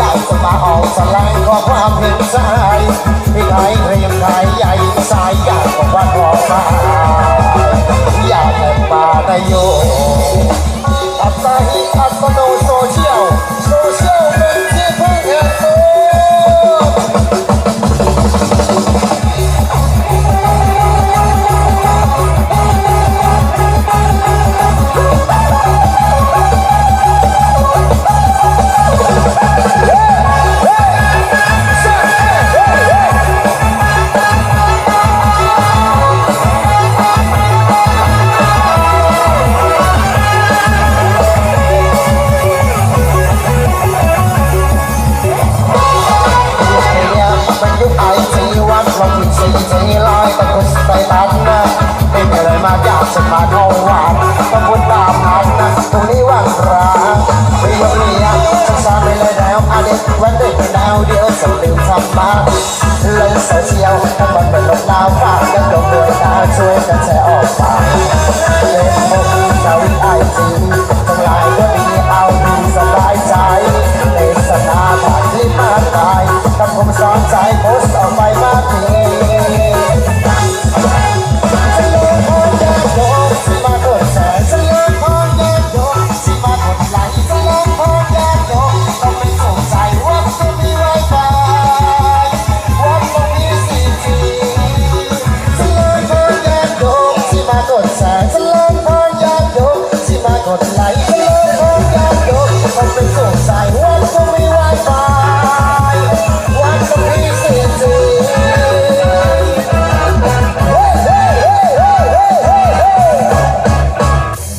ยาวสมาออกสลายก็ความเห็นสายพี่ไทยเรียมไทยใหญ่สายยาวกว่าขอมา เป็นไอซีวัดลงที่สี่จีลอยตะกุสไปตันนะไม่มีอะไรมาจากสมานวานตะบุญตามพันนะตรงนี้ว่างร้างวิวเมียศึกษาไปเลยแล้วอาเด็กวันเด็กดาวเดียวสลืมทำบ้านเล่นโซเชียลถ้ามัน not like